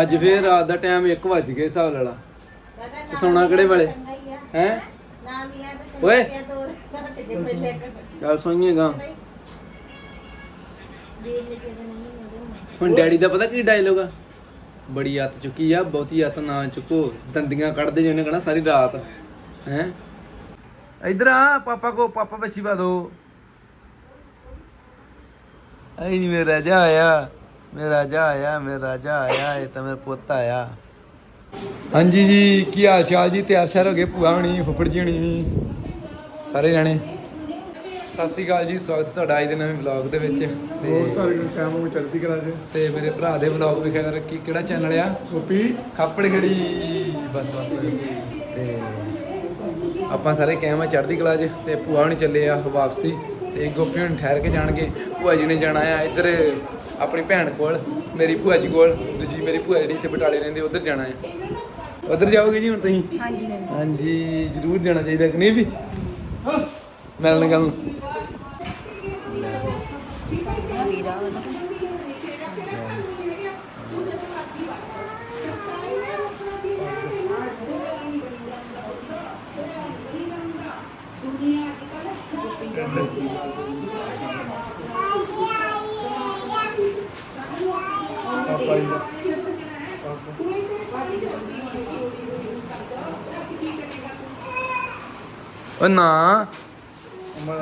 ਅੱਜ ਫੇਰ ਰਾਤ ਦਾ ਟਾਈਮ 1 ਵੱਜ ਗਿਆ ਹਿਸਾਬ ਲਾ ਤੇ ਸੌਣਾ ਕਿਹੜੇ ਵੇਲੇ? ਹੈ? ਓਏ। ਚੱਲ ਸੋਈਏਗਾ ਹੁਣ ਡੈਡੀ ਦਾ ਪਤਾ ਕੀ ਡਾਇਲੋਗ ਆ? ਬੜੀ ਹੱਤ ਚੁੱਕੀ ਆ, ਬਹੁਤੀ ਹੱਤ ਨਾ ਚੁੱਕੋ। ਦੰਦੀਆਂ ਕੱਢਦੇ ਜੇ ਜਿਹਨੇ ਕਹਣਾ ਸਾਰੀ ਰਾਤ। ਹੈ? ਇਧਰ ਆ, ਪਾਪਾ ਕੋ, ਪਾਪਾ ਬੱਚੀ ਪਾ ਦੋ। ਆਈ ਨਹੀਂ ਮੇਰਾ ਰਾਜਾ ਆਇਆ। ਮੇਰਾ ਰਾਜਾ ਆਇਆ ਮੇਰਾ ਰਾਜਾ ਆਇਆ ਇਹ ਤਾਂ ਮੇਰਾ ਪੁੱਤ ਆਇਆ। ਹਾਂਜੀ ਜੀ ਕੀ ਹਾਲ ਚਾਲ ਜੀ? ਤਿਆਰ ਸ਼ਿਆਰ ਹੋ ਗਏ ਭੂਆ ਹਣੀ ਫੁੱਫੜ ਜੀ ਹਣੀ ਸਾਰੇ ਜਾਣੇ? ਸਤਿ ਸ਼੍ਰੀ ਅਕਾਲ ਜੀ ਸਵਾਗਤ ਤੁਹਾਡਾ ਅੱਜ ਦੇ ਨਵੇਂ ਵਲੌਗ ਦੇ ਵਿੱਚ। ਤੇ ਬਹੁਤ ਸਾਰੇ ਟਾਈਮ ਨੂੰ ਚੜ੍ਹਦੀ ਕਲਾ ਚ। ਤੇ ਮੇਰੇ ਭਰਾ ਦੇ ਵਲੌਗ ਵਿਖਿਆ ਕਰ ਕੀ ਕਿਹੜਾ ਚੈਨਲ ਆ? ਗੋਪੀ। ਖਾਪੜ ਗੜੀ। ਬਸ ਬਸ। ਤੇ ਆਪਾਂ ਸਾਰੇ ਕਹਿਮਾ ਚੜ੍ਹਦੀ ਕਲਾ 'ਚ ਤੇ ਭੂਆ ਹੁਣੀ ਚੱਲੇ ਆ ਵਾਪਸੀ। ਤੇ ਗੋਪੀ ਹੁਣ ਠਹਿਰ ਕੇ ਜਾਣਗੇ। ਭੂਆ ਜੀ ਨੇ ਜਾਣਾ ਆ ਇੱਧਰ ਆਪਣੀ ਭੈਣ ਕੋਲ ਮੇਰੀ ਭੂਆ ਜੀ ਕੋਲ ਦੂਜੀ ਮੇਰੀ ਭੂਆ ਜਿਹੜੀ ਇੱਥੇ ਬਟਾਲੇ ਰਹਿੰਦੇ ਉਧਰ ਜਾਣਾ ਆ ਉਧਰ ਜਾਓਗੇ ਜੀ ਹੁਣ ਤੁਸੀਂ? ਹਾਂਜੀ ਹਾਂਜੀ। ਜ਼ਰੂਰ ਜਾਣਾ ਚਾਹੀਦਾ ਕਿ ਨਹੀਂ ਵੀ? ਮਿਲਣ ਗੱਲ ਨੂੰ ਵੀਰਾ ਪਾਪਾ ਜੀ ਦਾ ਉਹ ਨਾ। ਅੰਮਾ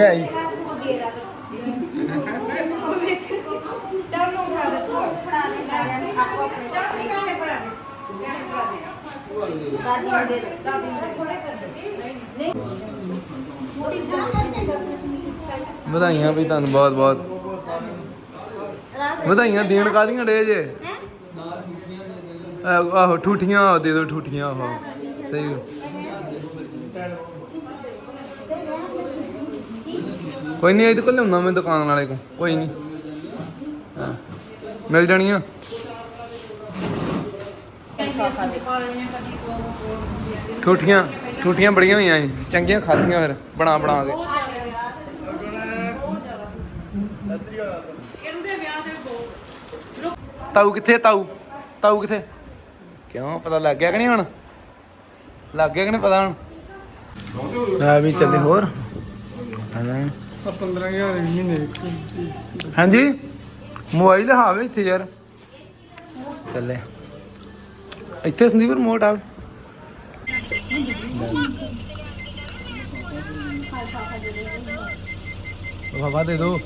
ਆਈ ਵਧਾਈਆਂ ਵੀ ਤੁਹਾਨੂੰ ਬਹੁਤ ਬਹੁਤ ਵਧਾਈਆਂ ਦੇਣ ਕਾਦੀਆਂ ਡੇ ਜੇ? ਆਹ, ਆਹੋ ਠੂਠੀਆਂ ਦੇ ਦਿਓ ਠੂਠੀਆਂ ਆਹੋ। ਸਹੀ ਕੋਈ ਨਹੀਂ ਇਹਦੇ ਕੋਲ ਲਿਆਉਣਾ ਮੈਂ ਦੁਕਾਨ ਵਾਲੇ ਕੋ ਕੋਈ ਨਹੀਂ ਮਿਲ ਜਾਣੀਆਂ। ਠੂਠੀਆਂ ਠੂਠੀਆਂ ਬੜੀਆਂ ਹੋਈਆਂ ਚੰਗੀਆਂ ਖਾਧੀਆਂ ਫਿਰ ਬਣਾ ਬਣਾ ਕੇ। ਤਾਊ ਕਿੱਥੇ ਤਾਊ? ਤਾਊ ਕਿੱਥੇ? ਕਿਉਂ? ਪਤਾ ਲੱਗ ਗਿਆ ਕਿ ਨਹੀਂ ਹੁਣ? ਲੱਗ ਗਿਆ ਕਿ ਨਹੀਂ ਪਤਾ ਹੁਣ? ਆ ਵੀ ਚੱਲੇ ਹੋਰ। ਹਾਂ? ਆ 15000 ਮਹੀਨੇ ਹਾਂਜੀ? ਮੋਬਾਈਲ ਹਾਵੇ ਇੱਥੇ ਯਾਰ। ਚੱਲੇ। ਇੱਥੇ ਸੰਦੀਪ ਰਿਮੋਟ ਆ। ਬਾਬਾ ਦੇ ਦੋ।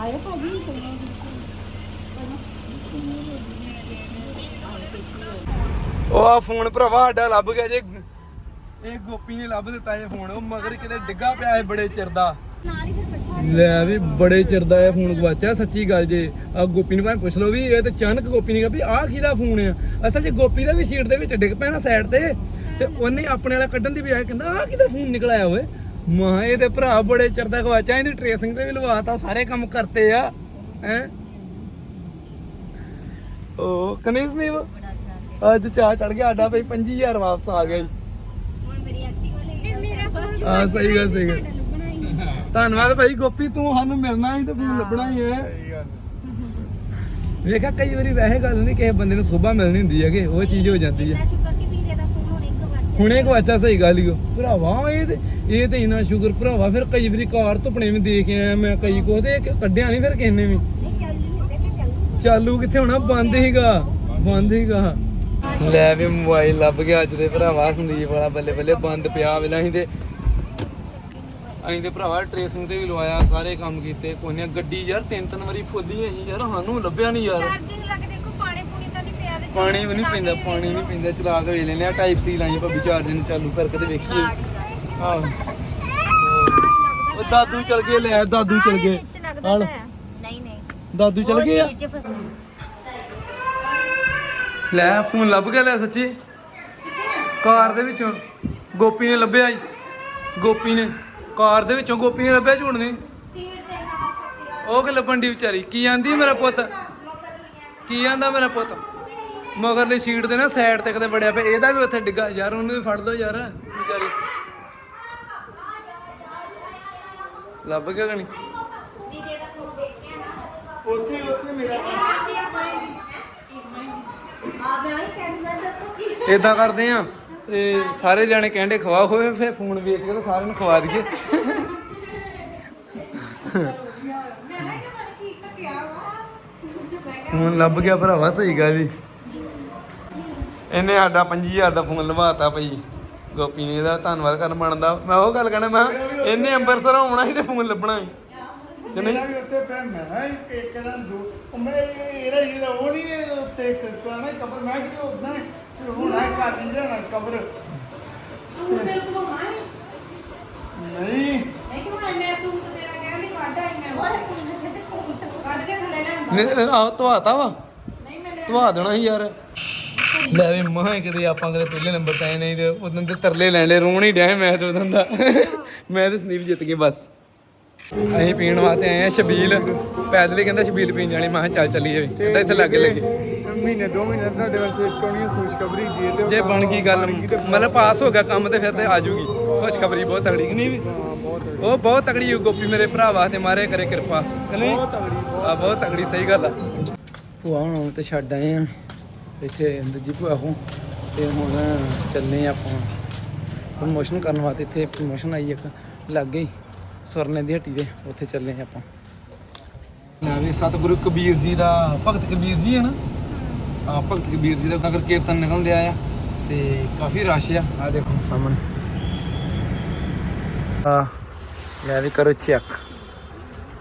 ਆਇਆ ਭਾਜੀ ਉਹ ਆ ਫੋਨ ਭਰਾਵਾ ਸਾਡਾ ਲੱਭ ਗਿਆ ਜੇ। ਇਹ ਗੋਪੀ ਨੇ ਲੱਭ ਦਿੱਤਾ ਇਹ ਫੋਨ ਉਹ ਮਗਰ ਕਿਤੇ ਡਿੱਗਾ ਪਿਆ ਹੈ ਬੜੇ ਚਿਰ ਦਾ। ਨਾਲ ਹੀ ਫਿਰ ਇਕੱਠਾ ਲੈ ਵੀ ਬੜੇ ਚਿਰ ਦਾ ਇਹ ਫੋਨ ਗਵਾਚਿਆ ਸੱਚੀ ਗੱਲ ਜੇ। ਆ ਗੋਪੀ ਨੂੰ ਭਾਵੇਂ ਪੁੱਛ ਲਓ ਵੀ ਇਹ ਤੇ ਅਚਾਨਕ ਗੋਪੀ ਨੇ ਕਿਹਾ ਵੀ ਆਹ ਕਿਹਦਾ ਫੋਨ ਆ? ਅਸਲ 'ਚ ਗੋਪੀ ਦਾ ਵੀ ਸ਼ੀਟ ਦੇ ਵਿੱਚ ਡਿੱਗ ਪੈਣਾ ਸਾਈਡ ਤੇ। ਤੇ ਉਹਨੇ ਆਪਣੇ ਵਾਲਾ ਕੱਢਣ ਦੀ ਬਜਾਏ ਕਹਿੰਦਾ ਆਹ ਕਿਹਦਾ ਫੋਨ ਨਿਕਲ ਆਇਆ ਓਏ। ਮਾਂ ਇਹਦੇ ਭਰਾ ਬੜੇ ਚਿਰ ਦਾ ਗਵਾਚਿਆ ਇਹਦੀ ਟ੍ਰੇਸਿੰਗ ਤੇ ਵੀ ਲਵਾਤਾ ਸਾਰੇ ਕੰਮ ਕਰਤੇ ਆ। ਹੈ? ਉਹ ਕਨੇਸ ਨੇ ਅੱਜ ਚਾਹ ਚੜ ਗਿਆ ਆਡਾ ਭਈ 25000 ਵਾਪਸ ਆ ਗਿਆ ਜੀ। ਹੁਣ ਮੇਰੀ ਐਕਟਿਵ ਵਾਲੇ ਮੇਰਾ ਫੋਨ ਹਾਂ ਸਹੀ ਗੱਲ ਸਹੀ ਗੱਲ। ਧੰਨਵਾਦ ਭਾਈ ਗੋਪੀ ਤੂੰ ਸਾਨੂੰ ਮਿਲਣਾ ਸੀ ਤੇ ਫੋਨ ਲੱਭਣਾ ਹੀ ਹੈ। ਵੇਖਿਆ ਕਈ ਵਾਰੀ ਵੈਸੇ ਗੱਲ ਨਹੀਂ ਕਿਸੇ ਬੰਦੇ ਨੂੰ ਸੋਭਾ ਮਿਲਣੀ ਹੁੰਦੀ ਹੈ ਕਿ ਉਹ ਚੀਜ਼ ਹੋ ਜਾਂਦੀ ਹੈ ਇੰਨਾ ਸ਼ੁਕਰ ਕਿ ਵੀਰੇ ਦਾ ਫੋਨ ਹੁਣ ਹੁਣੇ ਗਵਾਚਾ ਸਹੀ ਗੱਲ ਹੀ ਭਰਾਵਾ ਇਹ ਤੇ ਇਹ ਤੇ ਇੰਨਾ ਸ਼ੁਕਰ ਭਰਾਵਾ ਫਿਰ ਕਈ ਵਾਰੀ ਕਾਰ ਧੁੱਪਣੇ ਵੀ ਦੇਖ ਆਇਆ ਮੈਂ ਕਈ ਕੋ ਤੇ ਕੱਢਿਆ ਨਹੀਂ ਫਿਰ ਕਿਸੇ ਨੇ ਵੀ। ਕਿ ਚਾਲੂ ਕਿੱਥੇ ਹੋਣਾ? ਬੰਦ ਹੀਗਾ ਬੰਦ ਹੀਗਾ। ਲੈ ਵੀ ਮੋਬਾਈਲ ਲੱਭ ਗਿਆ ਅੱਜ ਦੇ ਭਰਾਵਾ ਸੰਦੀਪ ਵਾਲਾ ਬੱਲੇ ਬੱਲੇ ਬੰਦ ਪਿਆ ਵੇਲਾ ਅਸੀਂ ਤੇ ਅਸੀਂ ਤੇ ਭਰਾਵਾ ਟ੍ਰੇਸਿੰਗ ਤੇ ਵੀ ਲਵਾਇਆ ਸਾਰੇ ਕੰਮ ਕੀਤੇ ਕੋਈ ਨਾ ਗੱਡੀ ਯਾਰ ਤਿੰਨ ਤਿੰਨ ਵਾਰੀ ਫੁੱਲੀ ਅਸੀਂ ਯਾਰ ਸਾਨੂੰ ਲੱਭਿਆ ਨਹੀਂ ਯਾਰ। ਚਾਰਜਿੰਗ ਲੱਗਦੇ ਕੋ ਪਾਣੀ ਪੂਣੀ ਤਾਂ ਨਹੀਂ ਪਿਆ ਤੇ ਪਾਣੀ ਵੀ ਨਹੀਂ ਪੈਂਦਾ ਪਾਣੀ ਨਹੀਂ ਪੈਂਦਾ ਚਲਾ ਕੇ ਵੇਖ ਲੈਨੇ ਆ ਟਾਈਪ ਸੀ ਲਾਈ ਭਾਬੀ ਚਾਰਜਰ ਨੂੰ ਚਾਲੂ ਕਰਕੇ ਤੇ ਵੇਖੀਏ। ਆਹ। ਉਹ ਦਾਦੂ ਚਲ ਗਏ ਲੈ ਦਾਦੂ ਚਲ ਗਏ। ਹਾਲ ਨਹੀਂ ਨਹੀਂ। ਦਾਦੂ ਚਲ ਗਏ ਆ? ਲੈ ਫੋਨ ਲੱਭ ਗਿਆ ਲੈ ਸੱਚੀ। ਕਾਰ ਦੇ ਵਿੱਚੋਂ ਗੋਪੀ ਨੇ ਲੱਭਿਆ ਜੀ ਗੋਪੀ ਨੇ ਕਾਰ ਦੇ ਵਿੱਚੋਂ ਗੋਪੀ ਨੇ ਲੱਭਿਆ ਝੂਠ ਨਹੀਂ? ਸੀਟ ਦੇ ਨਾਲ ਉਹ ਕਿ ਲੱਭਣ ਦੀ ਵਿਚਾਰੀ ਕੀ ਆਂਦੀ ਮੇਰਾ ਪੁੱਤ? ਕੀ ਆਂਦਾ ਮੇਰਾ ਪੁੱਤ? ਮਗਰਲੀ ਸੀਟ ਤੇ ਨਾ ਸਾਈਡ ਤੇ ਕਿਤੇ ਵੜਿਆ ਪਿਆ ਇਹਦਾ ਵੀ ਉੱਥੇ ਡਿੱਗਾ। ਯਾਰ ਉਹਨੂੰ ਵੀ ਫੜ ਲਓ ਯਾਰ ਵਿਚਾਰੀ। ਲੱਭ ਗਿਆ ਕਣੀ ਦਾ ਉੱਥੇ ਉੱਥੇ ਮੇਰਾ ਆ ਮੈਂ ਹੀ। ਕਹਿਣ ਮੈਂ ਦੱਸੋ ਕੀ ਇਦਾਂ ਕਰਦੇ ਆ ਤੇ ਸਾਰੇ ਜਾਣੇ ਕਹਿੰਦੇ ਖਵਾ ਹੋਏ ਫਿਰ ਫੋਨ ਵੇਚ ਕੇ ਤੇ ਸਾਰਿਆਂ ਨੂੰ ਖਵਾ ਦਈਏ। ਫੋਨ ਲੱਭ ਗਿਆ ਭਰਾਵਾ ਸਹੀ ਗੱਲ ਜੀ ਇਹਨੇ ਸਾਡਾ 5000 ਦਾ ਫੋਨ ਲਵਾਤਾ ਭਈ ਗੋਪੀ ਨੇ ਇਹਦਾ ਧੰਨਵਾਦ ਕਰਨ ਬਣਦਾ। ਮੈਂ ਉਹ ਗੱਲ ਕਹਿਣਾ ਮੈਂ ਕਿਹਾ, ਇਹਨੇ ਅੰਬਰਸਰ ਆਉਣਾ ਸੀ ਤੇ ਫੋਨ ਲੱਭਣਾ ਸੀ। ਕਿ ਨਹੀਂ? ਮੇਰਾ ਵੀ ਉੱਥੇ ਪੈ ਮੈਂ ਇੱਕ ਇੱਕ ਦਾ ਦੋ। ਉਹ ਮੈਂ ਇਹਦਾ ਜਿਹੜਾ ਉਹ ਨਹੀਂ ਹੈ ਉੱਤੇ ਇੱਕ ਕਾਣਾ ਕਬਰ ਮੈਂ ਕਿ ਉਦਾਂ ਹੁਣ ਆ ਕਰ ਨਹੀਂ ਜਾਣਾ ਕਬਰ ਨਹੀਂ। ਨਹੀਂ ਆਹ ਧਵਾਤਾ ਵਾ। ਧਵਾ ਦੇਣਾ ਸੀ ਯਾਰ। ਲੈ ਵੀ ਮਾਂ ਕਿਤੇ ਆਪਾਂ ਕਦੇ ਪਹਿਲੇ ਨੰਬਰ ਤੇ ਆਏ ਨਹੀਂ ਤੇ ਉਦੋਂ ਤੇ ਤਰਲੇ ਲੈਣੇ ਰੋਣ ਹੀ ਡਿਆ ਮੈਂ ਤੇ ਉਦੋਂ ਦਾ। ਮੈਂ ਤੇ ਸੰਦੀਪ ਜਿੱਤ ਗਏ ਬਸ। ਅਸੀਂ ਪੀਣ ਵਾਸਤੇ ਆਏ ਆ ਛਬੀਲ ਪੈਦਲ ਹੀ ਕਹਿੰਦਾ ਛਬੀਲ ਪੀਣ ਜਾਣੀ ਮੈਂ ਕਿਹਾ ਚੱਲ ਚੱਲੀਏ ਕਹਿੰਦਾ ਇੱਥੇ ਲੱਗੇ ਲੱਗੇ। ਮਹੀਨੇ ਦੋ ਮਹੀਨੇ ਤੁਹਾਡੇ ਵਾਸਤੇ ਕੋਣੀ ਖੁਸ਼ਖਬਰੀ ਜੀ ਤੇ ਉਹ ਜੇ ਬਣ ਗਈ ਗੱਲ ਮਤਲਬ ਪਾਸ ਹੋ ਗਿਆ ਕੰਮ ਤੇ ਫਿਰ ਤੇ ਆ ਜੂਗੀ। ਖੁਸ਼ਖਬਰੀ ਬਹੁਤ ਤਗੜੀ। ਨਹੀਂ ਵੀ ਉਹ ਬਹੁਤ ਤਗੜੀ ਹੈ ਗੋਪੀ ਮੇਰੇ ਭਰਾ ਵਾਸਤੇ ਮਾਰੇ ਕਰੇ ਕਿਰਪਾ। ਬਹੁਤ ਤਗੜੀ ਆ ਬਹੁਤ ਤਗੜੀ ਸਹੀ ਗੱਲ ਆ। ਭੂਆ ਹੁਣ ਤੇ ਛੱਡ ਆਏ ਆ। ਇੱਥੇ ਦੂਜੀ ਭੂਆ ਹੋ ਤੇ ਹੁਣ ਚੱਲੇ ਆਪਾਂ। ਪ੍ਰਮੋਸ਼ਨ ਕਰਨ ਵਾਸਤੇ ਇੱਥੇ ਪ੍ਰਮੋਸ਼ਨ ਆਈ ਇੱਕ, ਲੱਗ ਗਈ ਸਵਰਨੇ ਦੀ ਹੱਟੀ ਦੇ, ਉੱਥੇ ਚੱਲੇ ਆਪਾਂ। ਨਾ ਵੀ ਸਤਿਗੁਰੂ ਕਬੀਰ ਜੀ ਦਾ, ਭਗਤ ਕਬੀਰ ਜੀ ਹੈ ਨਾ? ਹਾਂ, ਭਗਤ ਕਬੀਰ ਜੀ ਦਾ ਨਗਰ ਕੀਰਤਨ ਨਿਕਲਦੇ ਆ ਤੇ ਕਾਫੀ ਰਸ਼ ਆ ਆ ਦੇਖੋ ਸਾਹਮਣੇ। ਆ ਲੈ ਵੀ ਕਰੋ ਚੈੱਕ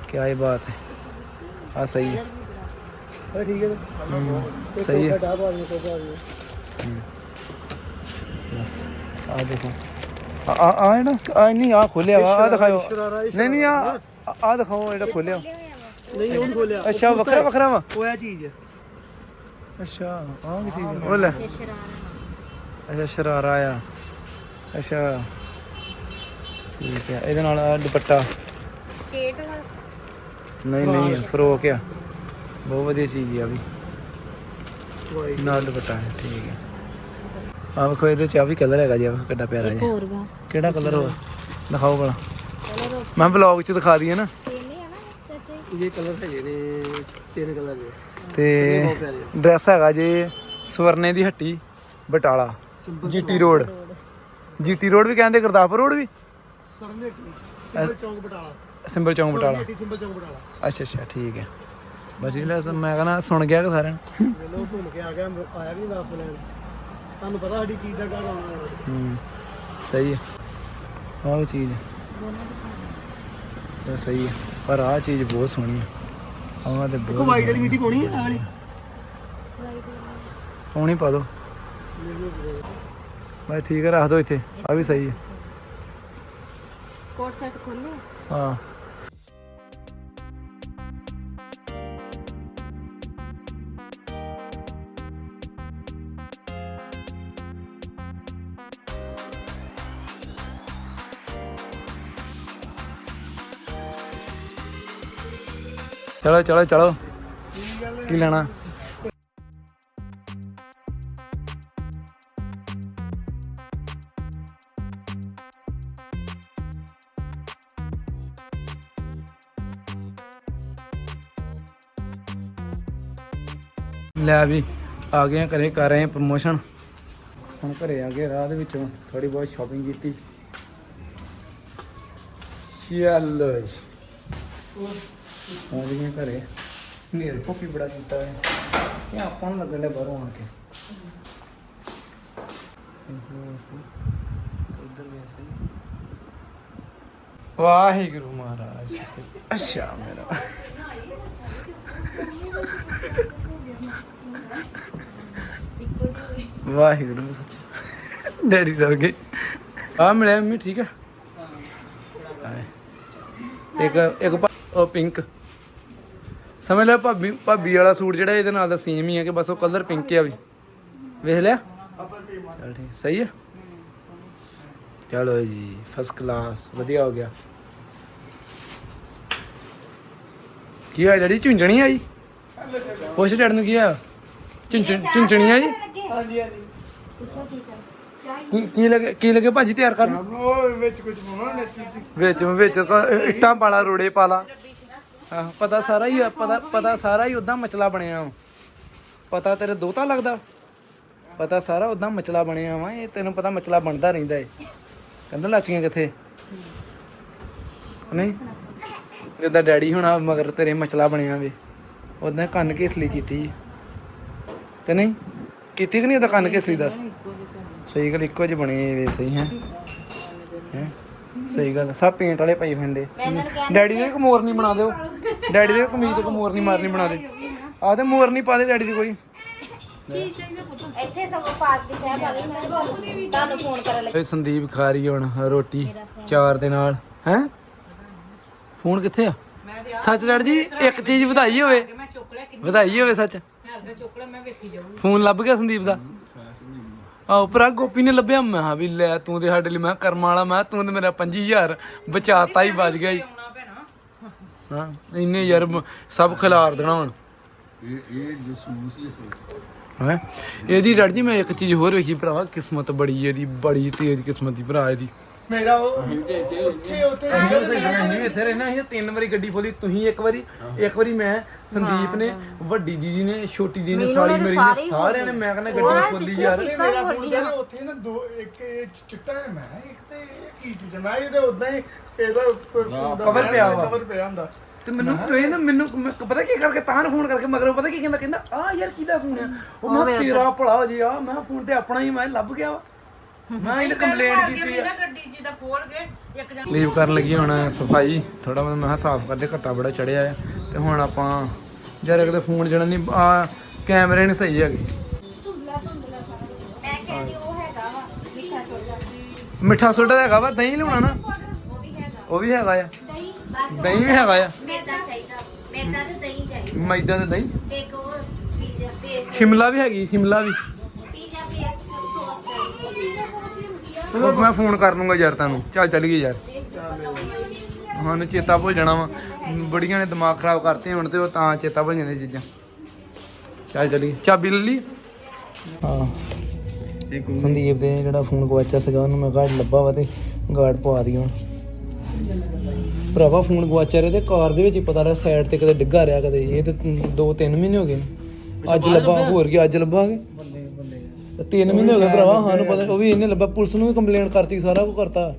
ਕੀ ਆਈ ਬਾਤ ਹੈ। ਆ ਸਹੀ ਹੈ। ਹੈ ਠੀਕ ਹੈ ਸਹੀ ਹੈ। ਡਾ ਪਾ ਦਿਓ ਕੋਈ ਪਾ ਦਿਓ ਆ ਦੇਖੋ। ਆ ਆ ਆ ਨਾ ਆ ਨਹੀਂ ਆ ਖੋਲਿਆ ਵਾ ਆ ਦਿਖਾਓ। ਨਹੀਂ ਨਹੀਂ ਆ ਆ ਦਿਖਾਓ ਜਿਹੜਾ ਖੋਲਿਆ। ਨਹੀਂ ਉਹ ਖੋਲਿਆ। ਅੱਛਾ ਵੱਖਰਾ ਵੱਖਰਾ ਵਾ। ਉਹ ਹੈ ਚੀਜ਼ ਅੱਛਾ ਆ ਕੀ ਚੀਜ਼ ਹੈ? ਉਹ ਲੈ। ਅੱਛਾ ਸ਼ਰਾਰਾ ਆ ਅੱਛਾ ਠੀਕ ਹੈ ਇਹਦੇ ਨਾਲ ਦੁਪੱਟਾ। ਸਟੇਟ ਵਾਲਾ। ਨਹੀਂ ਨਹੀਂ ਫਰੋਕ ਆ। ਬਹੁਤ ਵਧੀਆ ਚੀਜ਼ ਆ ਵੀ। ਨਾਲ ਦੁਪੱਟਾ ਹੈ ਠੀਕ ਹੈ। ਆ ਵੇਖੋ ਇਹਦੇ ਚ ਆ ਵੀ ਕਲਰ ਹੈਗਾ ਜੀ ਆਹ ਕਿੱਡਾ ਪਿਆਰਾ ਹੋਰ ਵਾ। ਕਿਹੜਾ ਕਲਰ ਹੋ ਦਿਖਾਓ ਭਲਾ। ਮੈਂ ਵਲੌਗ ਚ ਦਿਖਾ ਦਈਏ ਨਾ। ਆ ਨਾ ਜੀ ਇਹ ਕਲਰ ਹੈਗੇ ਨੇ ਤਿੰਨ ਕਲਰ ਦੇ ਤੇ ਡਰੈਸ ਹੈਗਾ ਜੇ ਸਵਰਨੇ ਦੀ ਹੱਟੀ Batala GT road. GT road ਵੀ ਕਹਿੰਦੇ ਗੁਰਦਾਸਪੁਰ ਰੋਡ ਵੀ? ਚੌਂਕ ਬਟਾਲਾ। ਸਿੰਬਲ ਚੌਂਕ ਬਟਾਲਾ। ਸਿੰਬਲ ਚੌਂਕ ਬਟਾਲਾ। ਅੱਛਾ ਅੱਛਾ ਠੀਕ ਹੈ। ਬਸ ਜੀ ਲੈ ਮੈਂ ਕਹਿੰਦਾ ਸੁਣ ਗਿਆ ਕਿ ਸਾਰਿਆਂ ਨੂੰ? ਵੇਲੋ ਘੁੰਮ ਕੇ ਆ ਗਿਆ ਆਇਆ ਵੀ ਵਾਪਸ ਲੈਣ। ਤੁਹਾਨੂੰ ਪਤਾ ਸਾਡੀ ਚੀਜ਼ ਦਾ ਘਰ ਆਉਣਾ ਹੈ। ਹੂੰ ਸਹੀ ਹੈ। ਆਹ ਚੀਜ਼ ਹੈ। ਇਹ ਸਹੀ ਹੈ। ਪਰ ਆਹ ਚੀਜ਼ ਬਹੁਤ ਸੋਹਣੀ ਹੈ। ਆਹ ਤੇ ਬਹੁਤ ਵਾਈਟ ਵਾਲੀ ਮਿੱਟੀ ਪਾਉਣੀ ਹੈ ਆ ਵਾਲੀ? ਪਾਉਣੀ ਪਾ ਦੋ। ਬਸ ਠੀਕ ਹੈ ਰੱਖ ਦੋ ਇੱਥੇ। ਆ ਵੀ ਸਹੀ ਹੈ। ਕੋਟ ਸੈਟ ਖੋਲੇ ਹਾਂ। ਚਲੋ ਚਲੋ ਚਲੋ। ਕੀ ਲੈਣਾ? ਲੈ ਵੀ, ਆ ਗਏ ਆ ਘਰੇ, ਕਰ ਰਹੇ ਪ੍ਰਮੋਸ਼ਨ ਹੁਣ ਘਰੇ ਆ ਗਏ, ਰਾਹ ਦੇ ਵਿੱਚੋਂ ਥੋੜੀ ਬਹੁਤ ਸ਼ਾਪਿੰਗ ਕੀਤੀ। ਚੱਲੋ। ਜੀ ਪਹੁੰਚ ਗਏ ਘਰੇ। ਨੀਰ ਭੁੱਖੀ ਬੜਾ ਕੀਤਾ ਹੈ ਇਹ ਆਪਾਂ ਨੂੰ ਲੱਗਣ ਡਿਆ ਬਾਹਰੋਂ ਆ ਕੇ। ਇੱਧਰ ਵੈਸੇ ਵਾਹਿਗੁਰੂ ਮਹਾਰਾਜ। ਅੱਛਾ ਮੇਰਾ। ਵਾਹਿਗੁਰੂ। ਸੱਚ ਡੈਡੀ ਡਰ ਗਏ। ਆ ਮਿਲਿਆ ਮੰਮੀ, ਠੀਕ ਹੈ? ਇੱਕ ਇੱਕ ਉਹ ਪਿੰਕ। ਸਮਝ ਲੈ ਭਾਬੀ ਭਾਬੀ ਵਾਲਾ ਸੂਟ ਜਿਹੜਾ ਇਹਦੇ ਨਾਲ ਦਾ ਸੇਮ ਹੀ ਹੈ ਕਿ ਬਸ ਉਹ ਕਲਰ ਪਿੰਕ ਆ ਵੀ। ਵੇਖ ਲਿਆ? ਚਲ ਠੀਕ ਸਹੀ ਹੈ ਚਲੋ ਜੀ ਫਸਟ ਕਲਾਸ ਵਧੀਆ ਹੋ ਗਿਆ। ਕੀ ਹੋਇਆ ਡੈਡੀ ਝੁੰਝਣੀ ਆਈ? ਪੁੱਛ ਨੂੰ ਕੀ ਆ ਝੁੰਝਣ ਆਈ? ਹਾਂਜੀ ਹਾਂਜੀ। ਪੁੱਛੋ ਕੀ ਕਰ ਚਾਹੀ ਕੀ ਕੀ ਲੱਗੇ ਕੀ ਲੱਗੇ ਭਾਜੀ ਤਿਆਰ ਕਰਨ? ਉਹ ਵਿੱਚ ਕੁਝ ਪਾਉਣਾ ਵਿੱਚ ਵਿੱਚ ਕ- ਇੱਟਾਂ ਪਾਲਾ ਰੋੜੇ ਪਾਲਾ ਆਹ, ਪਤਾ ਸਾਰਾ ਹੀ ਪਤਾ ਪਤਾ ਸਾਰਾ ਹੀ ਉਦਾਂ ਮਚਲਾ ਬਣਿਆ ਵਾ। ਪਤਾ ਤੇਰੇ ਦੋਤਾ ਲੱਗਦਾ। ਪਤਾ ਸਾਰਾ ਉਦਾਂ ਮਚਲਾ ਬਣਿਆ ਵਾ, ਇਹ ਤੈਨੂੰ ਪਤਾ ਮਚਲਾ ਬਣਦਾ ਰਹਿੰਦਾ ਏ। ਕਹਿੰਦਾ ਲਾਚੀਆਂ ਕਿੱਥੇ? ਨਹੀਂ? ਇਹਦਾ ਡੈਡੀ ਹੋਣਾ ਮਗਰ ਤੇਰੇ ਮਚਲਾ ਬਣਿਆ ਵੇ। ਉਦਾਂ ਕੰਨ ਘੇਸਲੀ ਕੀਤੀ ਤੇ ਨਹੀਂ? ਕੀਤੀ ਕਿ ਨਹੀਂ ਉਹਦਾ ਕੰਨ ਘੇਸਲੀ ਦੱਸ? ਸਹੀ ਗੱਲ, ਇੱਕੋ ਜਿਹੇ ਬਣੇ ਵੇ, ਸਹੀ ਹੈ। ਹੈ? ਸਹੀ ਗੱਲ ਸਭ ਪੇਂਟ ਵਾਲੇ ਪਈ ਕਿਹਾ ਡੈਡੀ ਦੇ ਵੀ ਇੱਕ ਮੋਰਨੀ ਬਣਾ ਦਿਓ। ਡੈਡੀ ਦੇ ਕਮੀਜ਼ ਤੇ ਇੱਕ ਮੋਰਨੀ ਮਾਰਨੀ ਬਣਾ ਦੇ। ਆਹ ਤੇ ਮੋਰਨੀ ਪਾ ਦੇ ਡੈਡੀ ਦੀ ਕੋਈ। ਇੱਥੇ ਸਭ ਪਾਰਕ ਦੀ ਸਹਿਬ ਆ ਗਈ ਮੈਂ ਤੁਹਾਨੂੰ ਫੋਨ ਕਰਨ ਲੱਗੀ। ਸੰਦੀਪ ਖਾ ਰਹੀ ਹੁਣ ਰੋਟੀ ਚਾਰ ਦੇ ਨਾਲ। ਹੈ? ਫੋਨ ਕਿੱਥੇ ਆ? ਸੱਚ ਡੈਡ ਜੀ ਇੱਕ ਚੀਜ਼ ਵਧਾਈ ਹੋਵੇ। ਵਧਾਈ ਹੋਵੇ ਸੱਚ। ਫੋਨ ਲੱਭ ਗਿਆ ਸੰਦੀਪ ਦਾ। ਆਹ ਭਰਾ ਗੋਪੀ ਨੇ ਲੱਭਿਆ ਮੈਂ ਕਿਹਾ ਵੀ ਲੈ ਤੂੰ ਤੇ ਸਾਡੇ ਲਈ ਮੈਂ ਕਿਹਾ ਕਰਮ ਵਾਲਾ ਮੈਂ ਕਿਹਾ ਤੂੰ ਤੇ ਮੇਰਾ 25000 ਬਚਾਤਾ ਹੀ ਬਚ ਗਿਆ ਹੀ ਹਾਂ ਇੰਨੇ ਯਾਰ ਮ- ਸਭ ਖਿਲਾਰ ਦੇਣਾ ਹੁਣ। ਹੈ? ਇਹਦੀ ਡੈਡ ਜੀ ਮੈਂ ਇੱਕ ਚੀਜ਼ ਹੋਰ ਵੇਖੀ ਭਰਾਵਾ ਕਿਸਮਤ ਬੜੀ ਇਹਦੀ ਬੜੀ ਤੇਜ਼ ਕਿਸਮਤ ਦੀ ਭਰਾ ਇਹਦੀ। ਮੇਰਾ ਉਹ ਉੱਥੇ ਉੱਥੇ ਨਹੀਂ ਇੱਥੇ ਰਹਿਣਾ ਸੀ ਤਿੰਨ ਵਾਰੀ ਗੱਡੀ ਖੋਲੀ ਤੁਸੀਂ ਇੱਕ ਵਾਰੀ ਇੱਕ ਵਾਰੀ ਮੈਂ ਸੰਦੀਪ ਨੇ ਵੱਡੀ ਦੀਦੀ ਨੇ ਛੋਟੀ ਦੀਦੀ ਨੇ ਸਾਲੀ ਮੇਰੀ ਨੇ ਸਾਰਿਆਂ ਨੇ ਮੈਂ ਕਹਿੰਦਾ ਗੱਡੀ ਖੋਲੀ ਯਾਰ। ਮੇਰਾ ਫੋਨ ਦੇ ਉੱਥੇ ਨਾ ਦੋ ਇੱਕ ਇਹ ਚਿੱਟਾ ਹੈ ਮੈਂ ਇੱਕ ਤੇ ਇਹ ਕੀ ਚੀਜ਼ ਹੈ? ਮੈਂ ਇਹਦੇ ਉਦਾਂ ਹੀ ਇਹਦਾ ਉੱਪਰ ਫੋਨ ਦਾ cover ਪਿਆ ਵਾ। ਕਵਰ ਪਿਆ ਹੁੰਦਾ। ਤੇ ਮੈਨੂੰ ਇਹ ਨਾ ਮੈਨੂੰ ਮੈਂ ਪਤਾ ਕੀ ਕਰਕੇ ਤਾਂ ਫੋਨ ਕਰਕੇ ਮਗਰੋਂ ਪਤਾ ਕੀ ਕਹਿੰਦਾ ਕਹਿੰਦਾ ਆ ਯਾਰ ਕਿਹਦਾ ਫੋਨ ਆ? ਉਹ ਮੈਂ ਤੇਰਾ ਭਲਾ ਹੋ ਜੀ ਆ ਮੈਂ ਫੋਨ ਤੇ ਆਪਣਾ ਹੀ ਮੈਂ ਲੱਭ ਗਿਆ ਵਾ। ਮੈਂ ਇਹਨੇ ਕੰਪਲੇਂਟ ਕੀਤੀ ਆ। ਗੱਡੀ ਜੀ ਦਾ ਖੋਲ ਕੇ ਇੱਕ ਜਣ ਲੀਵ ਕਰਨ ਲੱਗੀ ਹੁਣ ਸਫ਼ਾਈ। ਥੋੜਾ ਮੈਂ ਮੈਂ ਕਿਹਾ ਸਾਫ਼ ਕਰਦੇ ਘੱਟਾ ਬੜਾ ਚੜਿਆ ਆ। ਤੇ ਹੁਣ ਆਪਾਂ ਜਦ ਕਿਤੇ ਫੋਨ ਜਿਹੜਾ ਨਹੀਂ ਆ ਕੈਮਰੇ ਨਹੀਂ ਸਹੀ ਹੈਗੇ। ਮੈਂ ਕਹਿੰਦੀ ਉਹ ਹੈਗਾ ਵਾ ਮਿੱਠਾ ਸੋਡਾ ਮਿੱਠਾ ਸੋਡਾ ਹੈਗਾ ਵਾ ਦਹੀਂ ਲਿਆਉਣਾ ਨਾ ਉਹ ਵੀ ਹੈਗਾ। ਉਹ ਵੀ ਹੈਗਾ ਆ। ਦਹੀਂ? ਬਸ ਦਹੀਂ ਵੀ ਹੈਗਾ ਆ। ਮੈਦਾ ਚਾਹੀਦਾ। ਮੈਦਾ ਤੇ ਦਹੀਂ ਚਾਹੀਦਾ। ਮੈਦਾ ਤੇ ਦਹੀਂ। ਤੇ ਇੱਕ ਉਹ ਪੀਜ਼ਾ ਪੇਸਟ ਸ਼ਿਮਲਾ ਵੀ ਹੈਗੀ ਸ਼ਿਮਲਾ ਵੀ ਪੀਜ਼ਾ ਪੇਸਟ ਸੌਸ ਚਾਹੀਦੀ ਪੀਜ਼ਾ ਸੌਸ ਹੀ ਹੁੰਦੀ ਆ ਉਹ ਮੈਂ ਫੋਨ ਕਰ ਲੂੰਗਾ ਯਾਰ ਤੁਹਾਨੂੰ। ਚੱਲ ਚੱਲ ਗਈ ਯਾਰ ਸਾਨੂੰ ਚੇਤਾ ਭੁੱਲ ਜਾਣਾ ਵਾ। ਬੜੀਆਂ ਨੇ ਦਿਮਾਗ ਖਰਾਬ ਕਰਤੇ ਹੁਣ ਤੇ ਉਹ ਤਾਂ ਚੇਤਾ ਭੁੱਲ ਜਾਂਦੀਆਂ ਚੀਜ਼ਾਂ। ਚੱਲ ਚੱਲੀਏ। ਚਾਬੀ ਲੈ ਲਈ। ਹਾਂ। ਸੰਦੀਪ ਦੇ ਜਿਹੜਾ ਫੋਨ ਗਵਾਚਿਆ ਸੀਗਾ ਉਹਨੂੰ ਮੈਂ ਗਾਰਡ ਲੱਭਾ ਵਾ ਤੇ ਗਾਰਡ ਪਵਾ ਦੀ ਹੁਣ। ਭਰਾਵਾ ਫੋਨ ਗਵਾਚਿਆ ਰਿਹਾ ਤੇ ਕਾਰ ਦੇ ਵਿੱਚ ਹੀ ਪਤਾ ਰਿਹਾ ਸਾਈਡ ਤੇ ਕਦੇ ਡਿੱਗਾ ਰਿਹਾ ਕਦੇ। ਇਹ ਤੇ 2-3 ਮਹੀਨੇ ਹੋ ਗਏ ਨੇ। ਅੱਜ ਲੱਭਾ ਹੋਰ ਕੀ ਅੱਜ ਲੱਭਾਂਗੇ? ਤਿੰਨ ਮਹੀਨੇ ਹੋ ਗਏ ਭਰਾਵਾ ਸਾਨੂੰ ਪਤਾ ਉਹ ਵੀ ਇਹਨੇ ਲੱਭਾ ਪੁਲਿਸ ਨੂੰ ਵੀ ਕੰਪਲੇਂਟ ਕਰਤੀ ਸਾਰਾ ਕੁਝ ਕਰਤਾ।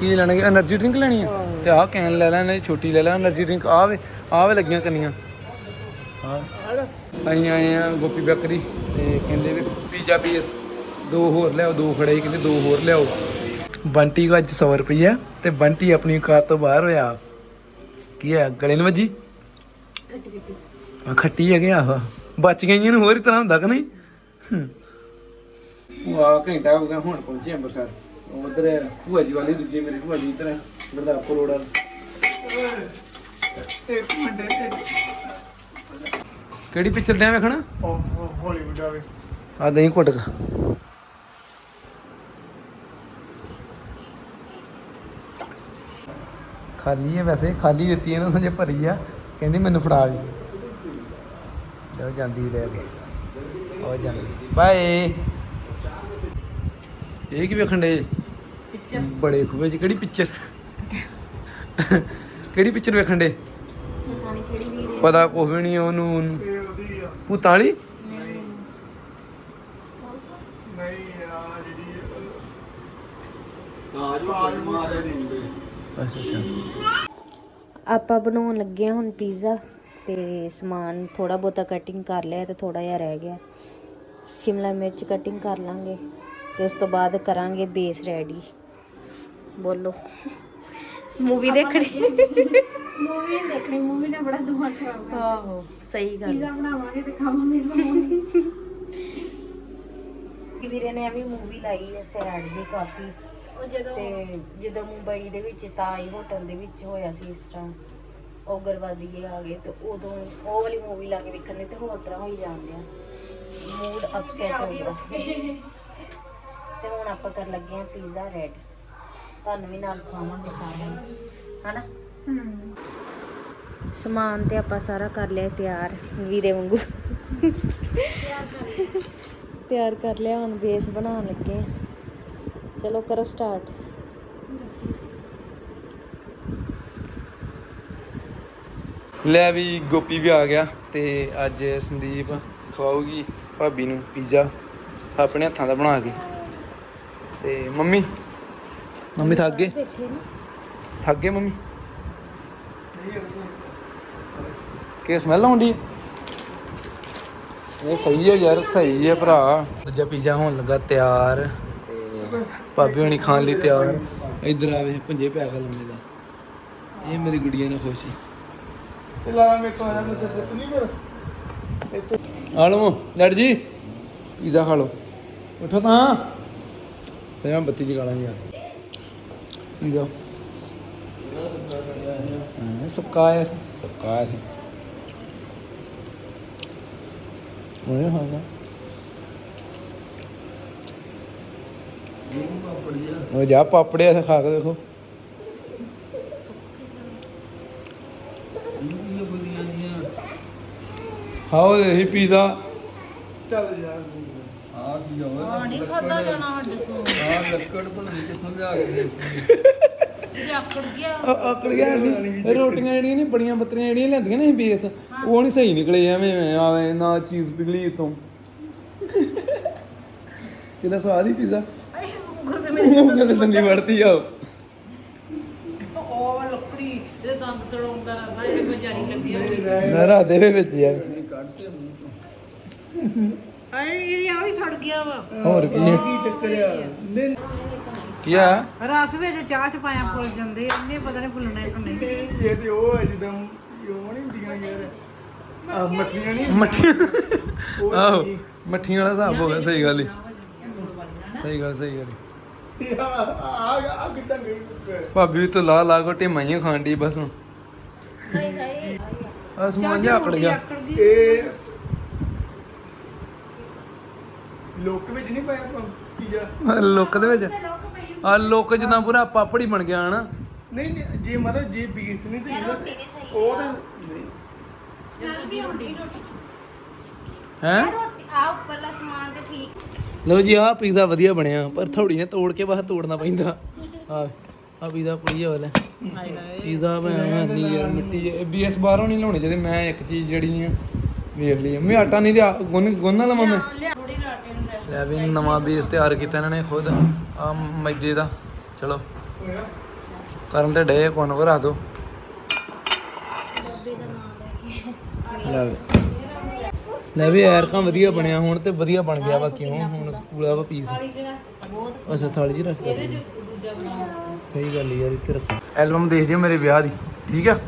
ਕੀ ਲੈਣਗੇ એનર્ਜੀ ਡਰਿੰਕ ਲੈਣੀ ਆ? ਤੇ ਆਹ ਕੈਨ ਲੈ ਲੈਣੇ ਛੋਟੀ ਲੈ ਲੈ એનર્ਜੀ ਡਰਿੰਕ ਆਹ ਵੇ ਆਹ ਵੇ ਲੱਗੀਆਂ ਕੰਨੀਆਂ। ਹਾਂ। ਅਸੀਂ ਆਏ ਆ ਗੋਪੀ ਬੇਕਰੀ ਤੇ ਕਹਿੰਦੇ ਵੀ ਪੀਜ਼ਾ ਪੀਸ ਦੋ ਹੋਰ ਲਿਆਓ ਦੋ ਖੜੇ ਕਹਿੰਦੇ ਦੋ ਹੋਰ ਲਿਆਓ। ਬੰਟੀ ਕੋ ਅੱਜ 100 ਰੁਪਈਆ ਤੇ ਬੰਟੀ ਆਪਣੀ ਔਕਾਤ ਤੋਂ ਬਾਹਰ ਹੋਇਆ। ਕੀ ਹੈ ਗਲੇ ਨੂੰ ਵੱਜੀ? ਆ ਖੱਟੀ ਹੈਗੇ ਆਹ। ਬਚ ਗਈਆਂ ਨੂੰ ਹੋਰ ਹੀ ਤਰ੍ਹਾਂ ਹੁੰਦਾ ਕਿ ਨਹੀਂ। ਉਹ ਆ ਘੰਟਾ ਹੋ ਗਿਆ ਹੁਣ ਪਹੁੰਚੇ ਅੰਮ੍ਰਿਤਸਰ। ਉਧਰ ਭੂਆ ਜੀ ਵਾਲੀ ਦੂਜੀ ਮੇਰੀ ਭੂਆ ਜੀ ਇਧਰ ਗੁਰਦਾਸਪੁਰ ਰੋਡ ਕਿਹੜੀ ਪਿਕਚਰ ਡਿਆ ਵੇਖਣਾ? ਹਾਲੀਵੁੱਡ ਆਵੇ ਆ ਦਹੀਂ ਘੁੱਟ ਖਾਲੀ ਹੈ ਵੈਸੇ ਖਾਲੀ ਦਿੱਤੀ ਇਹਨੂੰ ਸੰਜੇ ਭਰੀ ਆ। ਕਹਿੰਦੀ ਮੈਨੂੰ ਫੜਾ ਵੀ ਲਓ ਜਾਂਦੀ ਲੈ ਕੇ। ਉਹ ਜਾਂਦੀ। ਬਾਏ। ਇਹ ਕੀ ਵੇਖਣ ਦੇ ਪਿੱਚਰ ਬੜੇ ਖੂਬੇ ਚ ਕਿਹੜੀ ਪਿਕਚਰ ਕਿਹੜੀ ਪਿਕਚਰ ਵੇਖਣ ਦੇ ਪਤਾ ਨਹੀਂ ਕਿਹੜੀ ਵੀਰ ਪਤਾ ਕੁਛ ਵੀ ਨਹੀਂ। ਉਹਨੂੰ ਦੀ। ਅੱਛਾ ਅੱਛਾ। ਆਪਾਂ ਬਣਾਉਣ ਲੱਗੇ ਹਾਂ ਹੁਣ ਪੀਜ਼ਾ ਤੇ ਸਮਾਨ ਥੋੜਾ ਬਹੁਤਾ ਕਟਿੰਗ ਕਰ ਲਿਆ ਤੇ ਥੋੜਾ ਜਿਹਾ ਰਹਿ ਗਿਆ। ਸ਼ਿਮਲਾ ਮਿਰਚ ਕਟਿੰਗ ਕਰ ਲਾਂਗੇ ਤੇ ਉਸ ਤੋਂ ਬਾਅਦ ਕਰਾਂਗੇ ਬੇਸ ਰੈਡੀ ਬੋਲੋ। ਮੂਵੀ ਦੇਖਣੀ। ਮੂਵੀ ਦੇਖਣੀ ਮੂਵੀ ਨੇ ਬੜਾ ਦਿਮਾਗ ਖਰਾਬ ਆਹੋ ਸਹੀ ਗੱਲ। ਪੀਜ਼ਾ ਬਣਾਵਾਂਗੇ ਤੇ ਖਾਵਾਂਗੇ ਸਮਾਨ। ਵੀਰੇ ਨੇ ਵੀ ਮੂਵੀ ਲਾਈ ਐ ਸੈਡ ਜੀ ਕਾਫੀ। ਉਹ ਜਦੋਂ ਤੇ ਜਦੋਂ ਮੁੰਬਈ ਦੇ ਵਿੱਚ ਤਾਈ ਹੋਟਲ ਦੇ ਵਿੱਚ ਹੋਇਆ ਸੀ ਇਸ ਤਰ੍ਹਾਂ। ਉਗਰਵਾਦੀ ਆ ਗਏ ਤੇ ਉਦੋਂ ਉਹ ਵਾਲੀ ਮੂਵੀ ਲਾ ਕੇ ਵੇਖਣ ਦੇ ਤੇ ਹੋਰ ਤਰ੍ਹਾਂ ਹੋਈ ਜਾਂਦੇ ਆ ਮੂਡ ਅਪਸੈਟ ਹੋ ਗਿਆ। ਤੇ ਹੁਣ ਆਪਾਂ ਕਰ ਲੱਗੇ ਆ ਪੀਜ਼ਾ ਰੈਡੀ ਤੁਹਾਨੂੰ ਵੀ ਨਾਲ ਖਵਾਵਾਂਗੇ ਸਾਰਿਆਂ ਨੂੰ। ਹਨਾ? ਸਮਾਨ ਤੇ ਆਪਾਂ ਸਾਰਾ ਕਰ ਲਿਆ ਤਿਆਰ ਵੀਰੇ ਵਾਂਗੂ। ਤਿਆਰ ਕਰ ਲਿਆ। ਹੁਣ ਬੇਸ ਬਣਾਉਣ ਲੱਗੇ ਆ ਚਲੋ ਕਰੋ ਸਟਾਰਟ ਲੈ ਵੀ ਗੋਪੀ ਵੀ ਆ ਗਿਆ ਤੇ ਅੱਜ ਸੰਦੀਪ ਖਵਾਉਗੀ ਭਾਬੀ ਨੂੰ ਪੀਜ਼ਾ ਆਪਣੇ ਹੱਥਾਂ ਦਾ ਬਣਾ ਕੇ। ਤੇ ਮੰਮੀ ਮੰਮੀ ਥੱਕ ਗਏ? ਥੱਕ ਗਏ ਮੰਮੀ? ਕੀ ਸਮੈਲ ਆਉਂਦੀ ਇਹ ਸਹੀ ਹੈ ਯਾਰ ਸਹੀ ਹੈ ਭਰਾ। ਦੂਜਾ ਪੀਜ਼ਾ ਹੋਣ ਲੱਗਾ ਤਿਆਰ। ਭਾਬੀ ਹੋਣੀ ਖਾਣ ਲਈ ਤਿਆਰ ਇੱਧਰ ਆਵੇ ਪੰਜੇ ਪੈ ਕੇ ਲੰਮੇ ਦਾ ਇਹ ਮੇਰੀ ਗੁੜੀਆ ਨਾਲ ਖੁਸ਼ ਸੀ। ਤੇ ਲਾ ਮੇਰੇ ਕੋਲ ਆ ਮੈਂ ਸਿਰ ਨਹੀਂ ਕਰ ਇੱਥੇ। ਆ ਲਓ ਡੈਡ ਜੀ। ਪੀਜ਼ਾ ਖਾ ਲਓ। ਉਠੋ ਤਾਂ। ਤੇ ਮੈਂ ਬੱਤੀ ਜਗਾ ਲਾਂ ਯਾਰ ਪੀਜ਼ਾ। ਹਾਂ ਸਬਕਾ ਹੈ ਸਬਕਾ ਹੈ ਉਹ ਹਾਂ ਉਹ ਜਾ ਪਾਪੜਿਆ ਖਾ ਕੇ ਦੇਖੋ। ਖਾਓ ਇਹ ਪੀਜ਼ਾ। ਚੱਲ ਯਾਰ ਆ ਕੀ ਹੋਵੇ ਨਹੀਂ ਖਾਦਾ ਜਾਣਾ ਸਾਡੇ ਕੋਲ। ਆ ਲੱਕੜ ਬਣਾਈ ਕਿੱਥੋਂ ਲਿਆ ਕੇ ਦੇ ਆਕੜ ਗਿਆ। ਆਕੜ ਗਿਆ ਨਹੀਂ ਰੋਟੀਆਂ ਜਿਹੜੀਆਂ ਨੇ ਬੜੀਆਂ ਬੱਤਰੀਆਂ ਜਿਹੜੀਆਂ ਲੈਂਦੀਆਂ ਨੇ ਬੇਸ ਉਹ ਨਹੀਂ ਸਹੀ ਨਿਕਲੇ ਐਵੇਂ ਐਵੇਂ ਆਵੇਂ ਨਾ ਚੀਜ਼ ਪਿਘਲੀ ਉਤੋਂ। ਕਿਹਦਾ ਸਵਾਦ ਹੀ ਪੀਜ਼ਾ। ਉਂਗਲ ਤੇ ਦੰਦੀ ਵੜਤੀ ਆ ਉਹ। ਉਹ ਲੱਕੜੀ ਇਹਦੇ ਦੰਦ ਤੜਾਉਂਦਾ ਰਹਿੰਦਾ ਇਹ ਕੋਈ ਜਾਰੀ ਲੱਗੀ ਹੁੰਦੀ ਨਾ ਰਾਤ ਦੇ ਵਿੱਚ ਯਾਰ ਆਏ ਇਹ ਆ ਵੀ ਸੜ ਗਿਆ ਵਾ। ਹੋਰ ਕੀ ਹੈ ਕੀ ਚੱਕਰ ਆ? ਨਹੀਂ। ਕੀ ਆ? ਰਸ ਵਿੱਚ ਚਾਹ ਚ ਪਾਇਆ ਫੁੱਲ ਜਾਂਦੇ ਇਹਨੇ ਪਤਾ ਨਹੀਂ ਫੁੱਲਣਾ ਕਿ ਨਹੀਂ। ਇਹ ਤੇ ਉਹ ਹੈ ਜਿੱਦਾਂ ਉਹ ਨਹੀਂ ਹੁੰਦੀਆਂ ਯਾਰ। ਆ ਮੱਠੀਆਂ ਨਹੀਂ ਮੱਠੀਆਂ। ਉਹ ਆਹੋ ਮੱਠੀਆਂ ਵਾਲਾ ਹਿਸਾਬ ਹੋ ਗਿਆ ਸਹੀ ਗੱਲ ਹੀ। ਸਹੀ ਗੱਲ ਸਹੀ ਗੱਲ ਆ ਆ ਆ ਕਿੱਦਾਂ ਗਈ ਕੁੱਕਰ ਭਾਬੀ ਵੀ ਤਾਂ ਲਾ ਲਾ ਕੋ ਟੇਮਾਈਆਂ ਖਾਣ ਦੀ ਬਸ ਹਾਏ ਹਾਏ। ਆ ਸਮਾਨ ਜਿਹਾ ਆਕੜ ਗਿਆ ਇਹ ਲੋਕ ਵਿੱਚ ਨਹੀਂ ਪਾਇਆ ਆਪਾਂ ਪੀਜ਼ਾ? ਆਹ ਲੁੱਕ ਦੇ ਵਿੱਚ? ਆ ਲੁੱਕ ਜਿੱਦਾਂ ਪੂਰਾ ਪਾਪੜੀ ਬਣ ਗਿਆ ਹਨਾ। ਨਹੀਂ ਨਹੀਂ, ਜੇ ਮਤਲਬ ਜੇ ਬੀਸ ਨਹੀਂ ਸੀ ਰੋਟੀ ਵੀ ਸਹੀ ਉਹ ਤਾਂ ਨਹੀਂ। ਰੋਟੀ। ਹੈ? ਰੋਟੀ ਆ ਉੱਪਰਲਾ ਸਮਾਨ ਤੇ ਠੀਕ। ਲਓ ਜੀ, ਆਹ ਪੀਜ਼ਾ ਵਧੀਆ ਬਣਿਆ, ਪਰ ਥੋੜੀ ਨੇ ਤੋੜ ਕੇ ਬਾਹਰ ਤੋੜਨਾ ਪੈਂਦਾ। ਆ ਆ ਪੀਜ਼ਾ ਪੁੜੀ ਵਾਲਾ। ਪੀਜ਼ਾ ਬਣਾਉਣਾ ਨਹੀਂ ਯਾਰ, ਮਿੱਟੀ ਬੀਐਸ ਬਾਹਰੋਂ ਨਹੀਂ ਲਾਉਣੇ ਚਾਹੀਦੇ, ਮੈਂ ਇੱਕ ਚੀਜ਼ ਜਿਹੜੀ ਆ, ਵੇਖ ਲਈ ਮੈਂ ਆਟਾ ਨਹੀਂ ਤੇ ਗੁੰਨ, ਗੁੰਨਾ ਲਵਾਂ ਮੈਂ? ਲੈ ਵੀ ਨਵਾਂ ਬੇਸ ਤਿਆਰ ਕੀਤਾ ਇਹਨਾਂ ਨੇ ਖੁਦ ਆ ਮੈਦੇ ਦਾ। ਚਲੋ। ਕਰਨ ਤੇ ਡੇ ਕੋਨ ਕਰਾ ਦੋ। ਲੈ ਵੀ। ਐਰਕਾਂ ਵਧੀਆ ਬਣਿਆ, ਹੁਣ ਤੇ ਵਧੀਆ ਬਣ ਗਿਆ ਵਾ ਕਿਉਂ? ਹੁਣ ਕੂਲਾ ਵਾ ਪੀਸ ਅੱਛਾ ਥਾਲੀ 'ਚ ਰੱਖ ਸਹੀ ਗੱਲ ਯਾਰ ਇੱਥੇ ਰੱਖ। ਐਲਬਮ ਦੇਖ ਜਿਓ ਮੇਰੇ ਵਿਆਹ ਦੀ ਠੀਕ ਆ?